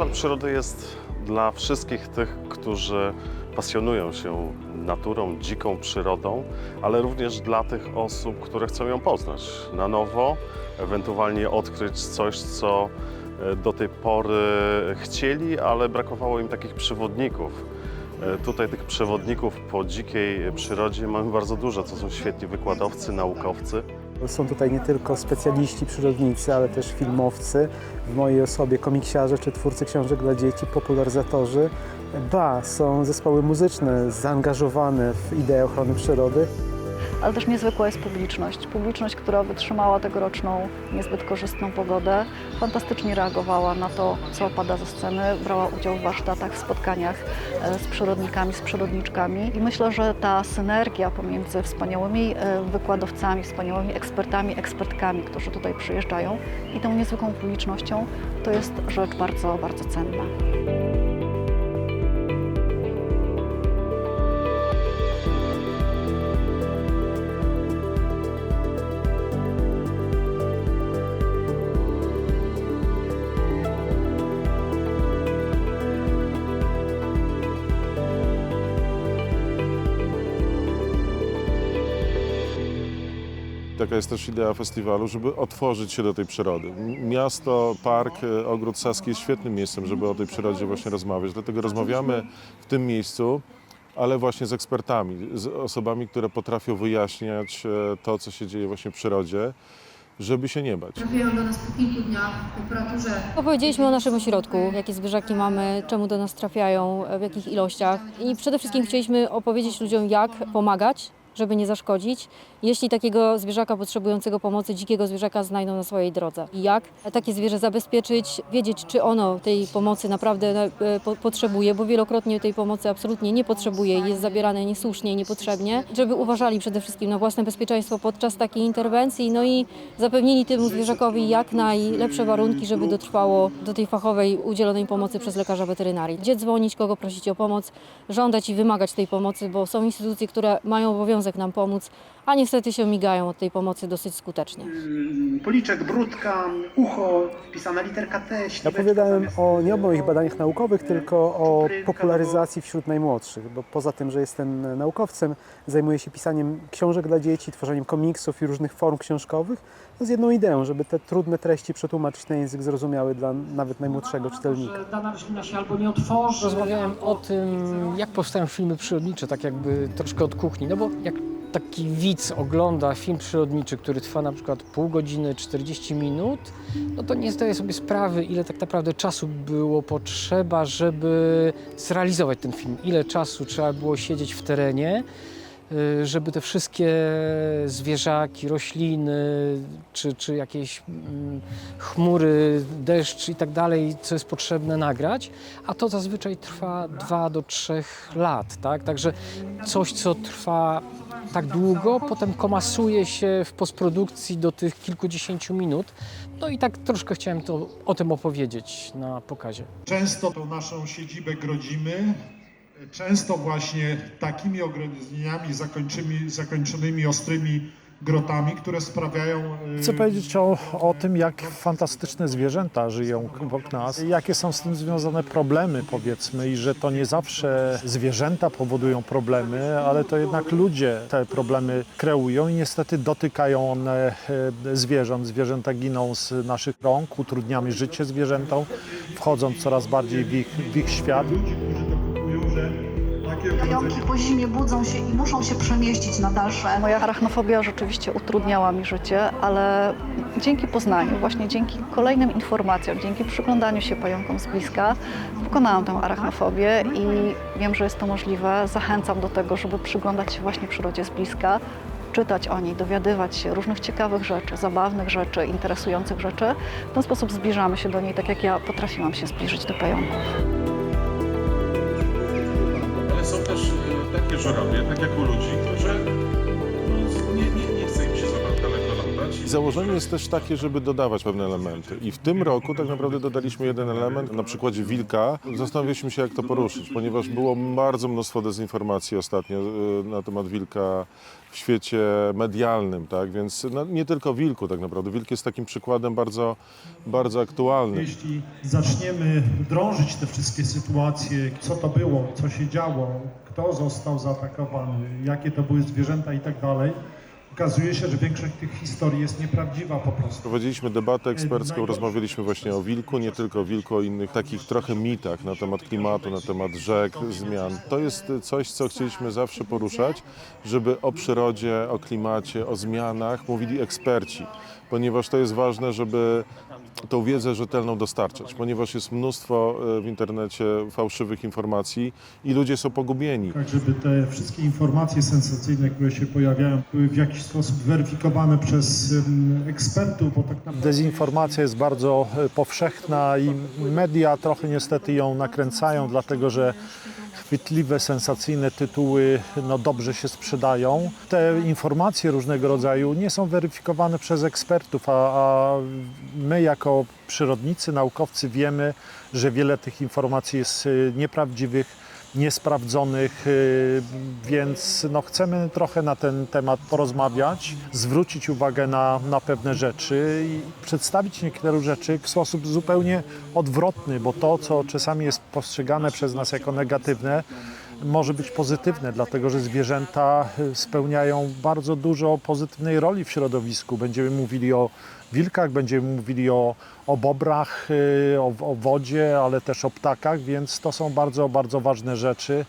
Festiwal Przyrody jest dla wszystkich tych, którzy pasjonują się naturą, dziką przyrodą, ale również dla tych osób, które chcą ją poznać na nowo, ewentualnie odkryć coś, co e, do tej pory chcieli, ale brakowało im takich przewodników. E, Tutaj tych przewodników po dzikiej przyrodzie mamy bardzo dużo. To są świetni wykładowcy, naukowcy. Są tutaj nie tylko specjaliści, przyrodnicy, ale też filmowcy, w mojej osobie komiksiarze czy twórcy książek dla dzieci, popularyzatorzy. Ba, są zespoły muzyczne zaangażowane w ideę ochrony przyrody. Ale też niezwykła jest publiczność. Publiczność, która wytrzymała tegoroczną niezbyt korzystną pogodę, fantastycznie reagowała na to, co pada ze sceny, brała udział w warsztatach, w spotkaniach e, z przyrodnikami, z przyrodniczkami i myślę, że ta synergia pomiędzy wspaniałymi e, wykładowcami, wspaniałymi ekspertami, ekspertkami, którzy tutaj przyjeżdżają i tą niezwykłą publicznością, to jest rzecz bardzo, bardzo cenna. Taka jest też idea festiwalu, żeby otworzyć się do tej przyrody. Miasto, park, e, Ogród Saski jest świetnym miejscem, żeby o tej przyrodzie właśnie rozmawiać. Dlatego rozmawiamy w tym miejscu, ale właśnie z ekspertami, z osobami, które potrafią wyjaśniać e, to, co się dzieje właśnie w przyrodzie, żeby się nie bać. Trafiają do nas po kilku dniach w temperaturze Opowiedzieliśmy o naszym ośrodku, jakie zwierzaki mamy, czemu do nas trafiają, w jakich ilościach. I przede wszystkim chcieliśmy opowiedzieć ludziom, jak pomagać, żeby nie zaszkodzić, jeśli takiego zwierzaka potrzebującego pomocy, dzikiego zwierzaka znajdą na swojej drodze. Jak takie zwierzę zabezpieczyć, wiedzieć, czy ono tej pomocy naprawdę e, po, potrzebuje, bo wielokrotnie tej pomocy absolutnie nie potrzebuje jest zabierane niesłusznie niepotrzebnie, żeby uważali przede wszystkim na własne bezpieczeństwo podczas takiej interwencji, no i zapewnili temu zwierzakowi jak najlepsze warunki, żeby dotrwało do tej fachowej udzielonej pomocy przez lekarza weterynarii. Gdzie dzwonić, kogo prosić o pomoc, żądać i wymagać tej pomocy, bo są instytucje, które mają obowiązek nam pomóc, a niestety się migają od tej pomocy dosyć skutecznie. Mm, policzek, brudka, ucho, wpisana literka T, opowiadałem o, nie o moich badaniach naukowych, tylko o popularyzacji wśród najmłodszych, bo poza tym, że jestem naukowcem, zajmuję się pisaniem książek dla dzieci, tworzeniem komiksów i różnych form książkowych, z jedną ideą, żeby te trudne treści przetłumaczyć na język zrozumiały dla nawet najmłodszego czytelnika. że dana roślina się albo nie otworzy. Rozmawiałem o tym, jak powstają filmy przyrodnicze, tak jakby troszkę od kuchni. No bo jak taki widz ogląda film przyrodniczy, który trwa na przykład pół godziny, 40 minut, no to nie zdaje sobie sprawy, ile tak naprawdę czasu było potrzeba, żeby zrealizować ten film. Ile czasu trzeba było siedzieć w terenie, żeby te wszystkie zwierzaki, rośliny, czy, czy jakieś mm, chmury, deszcz i tak dalej, co jest potrzebne nagrać, a to zazwyczaj trwa 2 do 3 lat, tak? Także coś, co trwa tak długo, potem komasuje się w postprodukcji do tych kilkudziesięciu minut. No i tak troszkę chciałem to, o tym opowiedzieć na pokazie. Często tą naszą siedzibę grodzimy, często właśnie takimi zakończymi, zakończonymi ostrymi grotami, które sprawiają... y, Chcę powiedzieć o, o tym, jak fantastyczne zwierzęta żyją obok nas, jakie są z tym związane problemy, powiedzmy, i że to nie zawsze zwierzęta powodują problemy, ale to jednak ludzie te problemy kreują i niestety dotykają one e, zwierząt. Zwierzęta giną z naszych rąk, utrudniamy życie zwierzętom, wchodząc coraz bardziej w ich, w ich świat. Pająki po zimie budzą się i muszą się przemieścić na dalsze. Moja arachnofobia rzeczywiście utrudniała mi życie, ale dzięki poznaniu, właśnie dzięki kolejnym informacjom, dzięki przyglądaniu się pająkom z bliska, pokonałam tę arachnofobię i wiem, że jest to możliwe. Zachęcam do tego, żeby przyglądać się właśnie przyrodzie z bliska, czytać o niej, dowiadywać się różnych ciekawych rzeczy, zabawnych rzeczy, interesujących rzeczy. W ten sposób zbliżamy się do niej, tak jak ja potrafiłam się zbliżyć do pająków. Żurawie, tak jak u ludzi, założenie jest też takie, żeby dodawać pewne elementy. I w tym roku tak naprawdę dodaliśmy jeden element. Na przykładzie wilka zastanawialiśmy się, jak to poruszyć, ponieważ było bardzo mnóstwo dezinformacji ostatnio y, na temat wilka w świecie medialnym, tak? Więc no, nie tylko wilku tak naprawdę. Wilk jest takim przykładem bardzo, bardzo aktualnym. Jeśli zaczniemy drążyć te wszystkie sytuacje, co to było, co się działo, kto został zaatakowany, jakie to były zwierzęta i tak dalej, okazuje się, że większość tych historii jest nieprawdziwa po prostu. Prowadziliśmy debatę ekspercką, rozmawialiśmy właśnie o wilku, nie tylko o wilku, o innych takich trochę mitach na temat klimatu, na temat rzek, zmian. To jest coś, co chcieliśmy zawsze poruszać, żeby o przyrodzie, o klimacie, o zmianach mówili eksperci, ponieważ to jest ważne, żeby tą wiedzę rzetelną dostarczać, ponieważ jest mnóstwo e, w internecie fałszywych informacji i ludzie są pogubieni. Tak, żeby te wszystkie informacje sensacyjne, które się pojawiają, były w jakiś sposób weryfikowane przez ekspertów, bo tak naprawdę... Dezinformacja jest bardzo e, powszechna i media trochę niestety ją nakręcają, dlatego że chwytliwe, sensacyjne tytuły no, dobrze się sprzedają. Te informacje różnego rodzaju nie są weryfikowane przez ekspertów, a, a my jako przyrodnicy, naukowcy wiemy, że wiele tych informacji jest e, nieprawdziwych, niesprawdzonych, y, więc no, chcemy trochę na ten temat porozmawiać, zwrócić uwagę na, na pewne rzeczy i przedstawić niektóre rzeczy w sposób zupełnie odwrotny, bo to, co czasami jest postrzegane przez nas jako negatywne, może być pozytywne, dlatego że zwierzęta y, spełniają bardzo dużo pozytywnej roli w środowisku. Będziemy mówili o wilkach, będziemy mówili o, o bobrach, y, o, o wodzie, ale też o ptakach, więc to są bardzo, bardzo ważne rzeczy.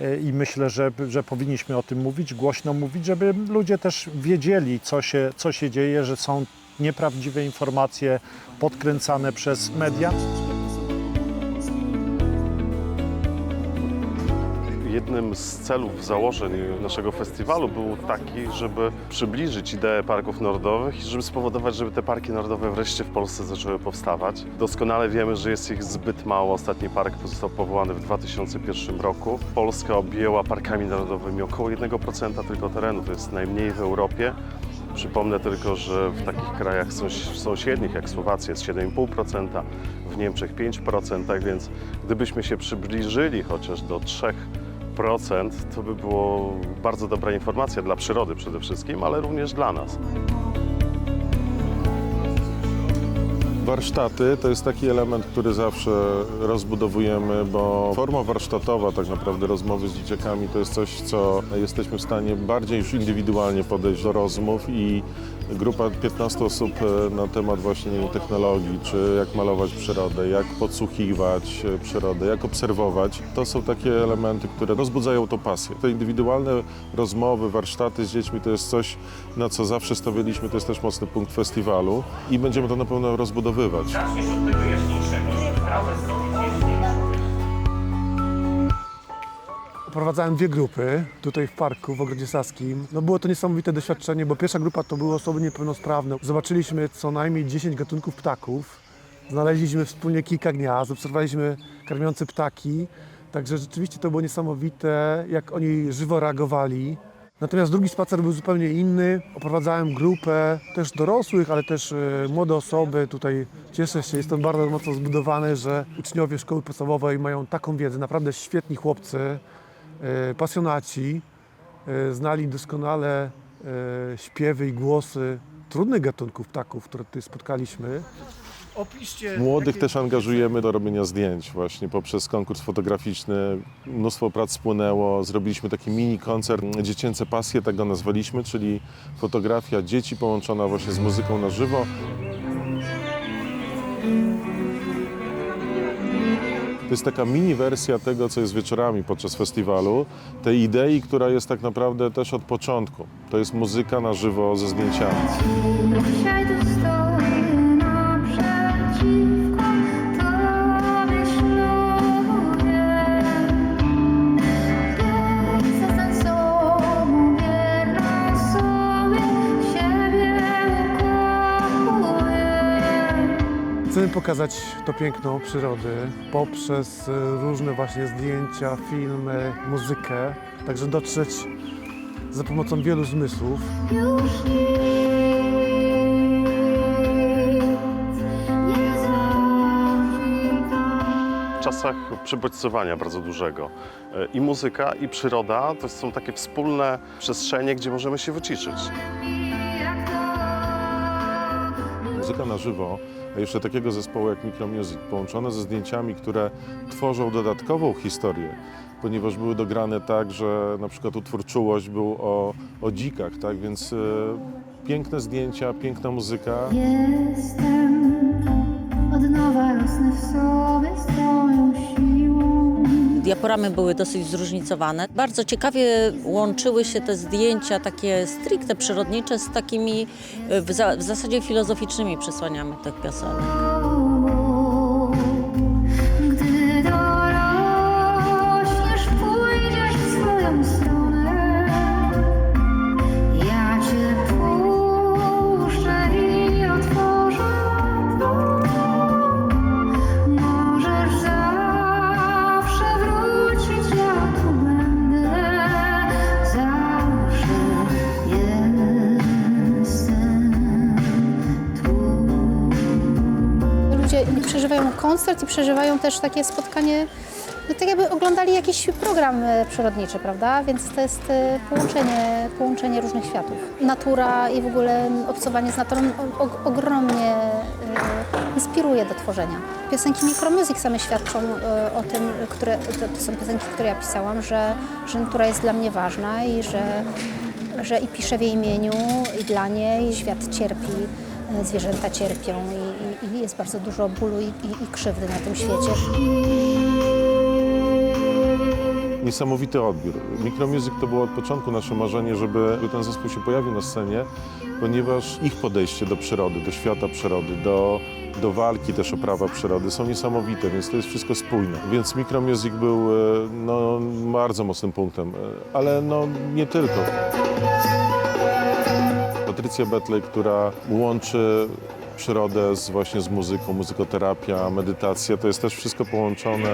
Y, I myślę, że, że powinniśmy o tym mówić, głośno mówić, żeby ludzie też wiedzieli, co się, co się dzieje, że są nieprawdziwe informacje podkręcane przez media. Jednym z celów, założeń naszego festiwalu był taki, żeby przybliżyć ideę parków narodowych i żeby spowodować, żeby te parki narodowe wreszcie w Polsce zaczęły powstawać. Doskonale wiemy, że jest ich zbyt mało. Ostatni park został powołany w 2001 roku. Polska objęła parkami narodowymi około 1% tylko terenu, to jest najmniej w Europie. Przypomnę tylko, że w takich krajach sąs- sąsiednich jak Słowacja jest 7,5%, w Niemczech 5%, tak więc gdybyśmy się przybliżyli chociaż do 3%, to by było bardzo dobra informacja dla przyrody przede wszystkim, ale również dla nas. Warsztaty to jest taki element, który zawsze rozbudowujemy, bo forma warsztatowa, tak naprawdę rozmowy z dzieciakami, to jest coś, co jesteśmy w stanie bardziej już indywidualnie podejść do rozmów i grupa 15 osób e, na temat właśnie technologii, czy jak malować przyrodę, jak podsłuchiwać e, przyrodę, jak obserwować. To są takie elementy, które rozbudzają tą pasję. Te indywidualne rozmowy, warsztaty z dziećmi to jest coś, na co zawsze stawialiśmy, to jest też mocny punkt festiwalu i będziemy to na pewno rozbudowywać. Prowadzałem dwie grupy tutaj w parku w Ogrodzie Saskim. No było to niesamowite doświadczenie, bo pierwsza grupa to były osoby niepełnosprawne. Zobaczyliśmy co najmniej 10 gatunków ptaków. Znaleźliśmy wspólnie kilka gniazd, obserwowaliśmy karmiące ptaki. Także rzeczywiście to było niesamowite, jak oni żywo reagowali. Natomiast drugi spacer był zupełnie inny. Oprowadzałem grupę też dorosłych, ale też e, młode osoby. Tutaj cieszę się, jestem bardzo mocno zbudowany, że uczniowie szkoły podstawowej mają taką wiedzę. Naprawdę świetni chłopcy, pasjonaci. E, Znali doskonale e, śpiewy i głosy trudnych gatunków ptaków, które tutaj spotkaliśmy. Opiszcie, Młodych też angażujemy do robienia zdjęć właśnie poprzez konkurs fotograficzny. Mnóstwo prac spłynęło, zrobiliśmy taki mini koncert Dziecięce pasje, tak go nazwaliśmy, czyli fotografia dzieci połączona właśnie z muzyką na żywo. To jest taka mini wersja tego, co jest wieczorami podczas festiwalu, tej idei, która jest tak naprawdę też od początku. To jest muzyka na żywo ze zdjęciami. Chcemy pokazać to piękno przyrody poprzez y, różne właśnie zdjęcia, filmy, muzykę, także dotrzeć za pomocą wielu zmysłów. W czasach przebodźcowania bardzo dużego y, i muzyka, i przyroda to są takie wspólne przestrzenie, gdzie możemy się wyciszyć. Muzyka na żywo, a jeszcze takiego zespołu jak Micromusic, połączone ze zdjęciami, które tworzą dodatkową historię, ponieważ były dograne tak, że na przykład utwór Czułość był o, o dzikach, tak, więc e, piękne zdjęcia, piękna muzyka. Jestem od nowa rosnę w sobie siłą. Diaporamy były dosyć zróżnicowane. Bardzo ciekawie łączyły się te zdjęcia takie stricte przyrodnicze z takimi w zasadzie filozoficznymi przesłaniami tych piosenek. Przeżywają też takie spotkanie, no tak jakby oglądali jakiś program e, przyrodniczy, prawda? Więc to jest e, połączenie, połączenie różnych światów. Natura i w ogóle obcowanie z naturą ogromnie e, inspiruje do tworzenia. Piosenki Micromusic same świadczą o tym, które, to, są piosenki, które ja pisałam, że, że natura jest dla mnie ważna i że, że i piszę w jej imieniu i dla niej, świat cierpi, zwierzęta cierpią i, jest bardzo dużo bólu i, i, i krzywdy na tym świecie. Niesamowity odbiór. Micromusic to było od początku nasze marzenie, żeby żeby ten zespół się pojawił na scenie, ponieważ ich podejście do przyrody, do świata przyrody, do, do walki też o prawa przyrody są niesamowite, więc to jest wszystko spójne. Więc Micromusic był e, no, bardzo mocnym punktem, e, ale no, nie tylko. Patrycja Betley, która łączy przyrodę z, właśnie z muzyką, muzykoterapia, medytacja, to jest też wszystko połączone.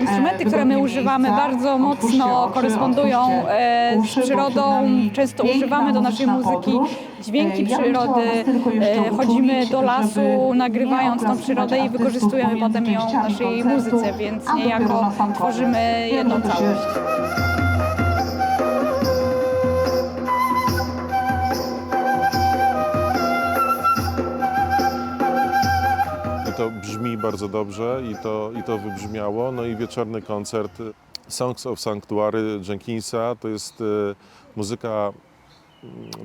Instrumenty, które my używamy, bardzo mocno korespondują e, z przyrodą. Często używamy do naszej muzyki dźwięki przyrody, e, chodzimy do lasu, nagrywając tą przyrodę i wykorzystujemy potem ją w naszej muzyce, więc niejako tworzymy jedną całość. To brzmi bardzo dobrze i to, i to wybrzmiało. No i wieczorny koncert Songs of Sanctuary Jenkinsa to jest e, muzyka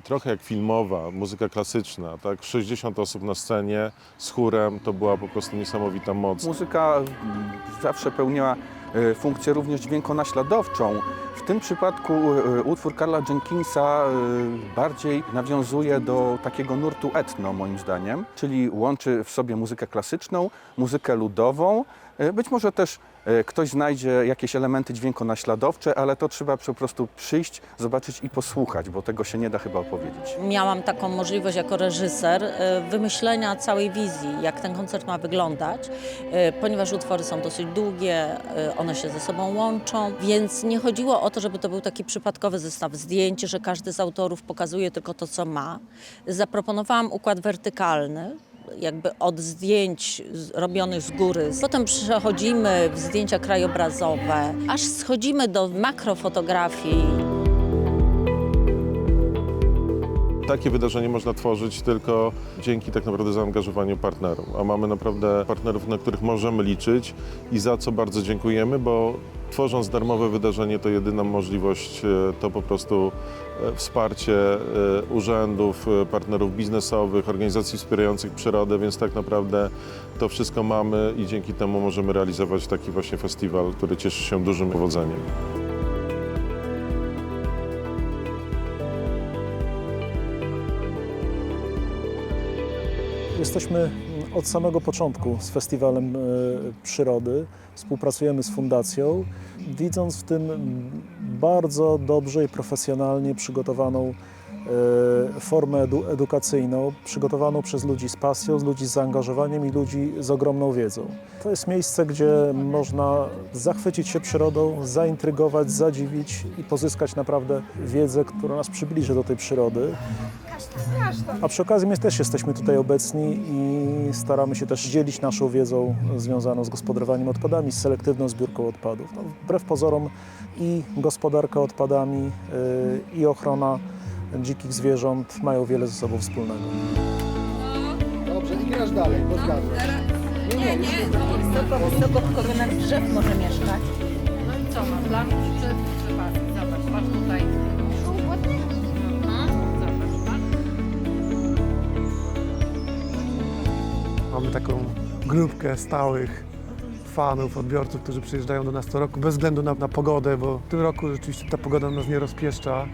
trochę jak filmowa, muzyka klasyczna, tak? 60 osób na scenie z chórem, to była po prostu niesamowita moc. Muzyka mm, zawsze pełniła e, funkcję również dźwiękonaśladowczą. W tym przypadku e, utwór Karla Jenkinsa e, bardziej nawiązuje do takiego nurtu etno, moim zdaniem, czyli łączy w sobie muzykę klasyczną, muzykę ludową. E, Być może też e, ktoś znajdzie jakieś elementy dźwiękonaśladowcze, ale to trzeba po prostu przyjść, zobaczyć i posłuchać, bo tego się nie da chyba opowiedzieć. Miałam taką możliwość jako reżyser e, wymyślenia całej wizji, jak ten koncert ma wyglądać, ponieważ utwory są dosyć długie, one się ze sobą łączą, więc nie chodziło o to, żeby to był taki przypadkowy zestaw zdjęć, że każdy z autorów pokazuje tylko to, co ma. Zaproponowałam układ wertykalny, jakby od zdjęć robionych z góry. Potem przechodzimy w zdjęcia krajobrazowe, aż schodzimy do makrofotografii. Takie wydarzenie można tworzyć tylko dzięki tak naprawdę zaangażowaniu partnerów. A mamy naprawdę partnerów, na których możemy liczyć i za co bardzo dziękujemy, bo tworząc darmowe wydarzenie to jedyna możliwość e, to po prostu e, wsparcie e, urzędów, partnerów biznesowych, organizacji wspierających przyrodę, więc tak naprawdę to wszystko mamy i dzięki temu możemy realizować taki właśnie festiwal, który cieszy się dużym powodzeniem. Jesteśmy mm, od samego początku z Festiwalem e, Przyrody, współpracujemy z Fundacją, widząc w tym mm, bardzo dobrze i profesjonalnie przygotowaną e, formę edu edukacyjną, przygotowaną przez ludzi z pasją, z ludzi z zaangażowaniem i ludzi z ogromną wiedzą. To jest miejsce, gdzie można zachwycić się przyrodą, zaintrygować, zadziwić i pozyskać naprawdę wiedzę, która nas przybliży do tej przyrody. A przy okazji my też jesteśmy tutaj obecni i staramy się też dzielić naszą wiedzą związaną z gospodarowaniem odpadami, z selektywną zbiórką odpadów. No, wbrew pozorom i gospodarka odpadami, yy, i ochrona dzikich zwierząt mają wiele ze sobą wspólnego. Dobrze, i grasz dalej, bo zgadzam. Nie, nie, nie. Wysoko, wysoko w koronach drzew może mieszkać. No i co ma? Dla mnie przed drzewami. Zobacz, masz tutaj. Mamy taką grupkę stałych fanów, odbiorców, którzy przyjeżdżają do nas co roku, bez względu na, na pogodę, bo w tym roku rzeczywiście ta pogoda nas nie rozpieszcza.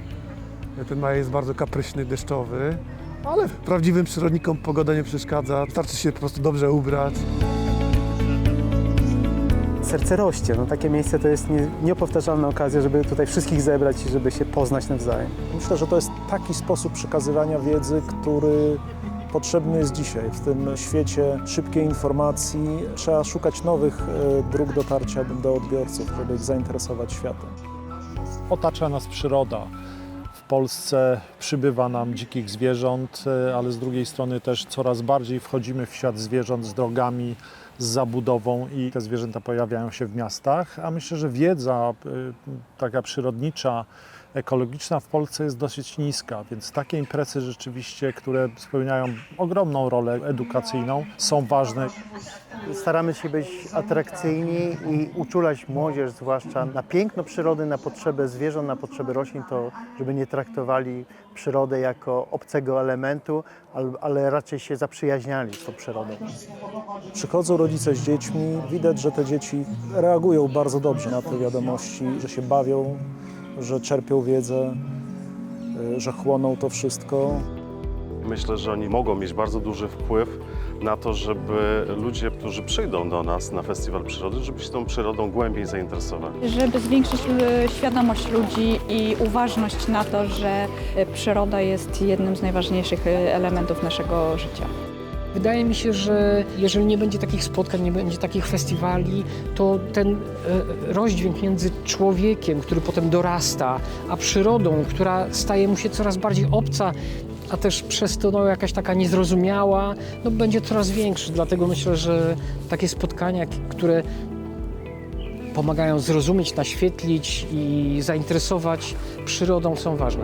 Ten maj jest bardzo kapryśny, deszczowy, ale prawdziwym przyrodnikom pogoda nie przeszkadza. Wystarczy się po prostu dobrze ubrać. Serce rośnie. No, takie miejsce to jest nie, niepowtarzalna okazja, żeby tutaj wszystkich zebrać i żeby się poznać nawzajem. Myślę, że to jest taki sposób przekazywania wiedzy, który potrzebny jest dzisiaj. W tym świecie szybkiej informacji trzeba szukać nowych e, dróg dotarcia do odbiorców, żeby ich zainteresować światem. Otacza nas przyroda. W Polsce przybywa nam dzikich zwierząt, e, ale z drugiej strony też coraz bardziej wchodzimy w świat zwierząt z drogami, z zabudową i te zwierzęta pojawiają się w miastach, a myślę, że wiedza e, taka przyrodnicza, ekologiczna w Polsce jest dosyć niska, więc takie imprezy rzeczywiście, które spełniają ogromną rolę edukacyjną, są ważne. Staramy się być atrakcyjni i uczulać młodzież, zwłaszcza na piękno przyrody, na potrzeby zwierząt, na potrzeby roślin, to żeby nie traktowali przyrodę jako obcego elementu, ale, raczej się zaprzyjaźniali z tą przyrodą. Przychodzą rodzice z dziećmi, widać, że te dzieci reagują bardzo dobrze na te wiadomości, że się bawią, że czerpią wiedzę, y, że chłoną to wszystko. Myślę, że oni mogą mieć bardzo duży wpływ na to, żeby ludzie, którzy przyjdą do nas na Festiwal Przyrody, żeby się tą przyrodą głębiej zainteresowali. Żeby zwiększyć e, świadomość ludzi i uważność na to, że e, przyroda jest jednym z najważniejszych e, elementów naszego życia. Wydaje mi się, że jeżeli nie będzie takich spotkań, nie będzie takich festiwali, to ten rozdźwięk między człowiekiem, który potem dorasta, a przyrodą, która staje mu się coraz bardziej obca, a też przez to no, jakaś taka niezrozumiała, no, będzie coraz większy. Dlatego myślę, że takie spotkania, które pomagają zrozumieć, naświetlić i zainteresować przyrodą są ważne.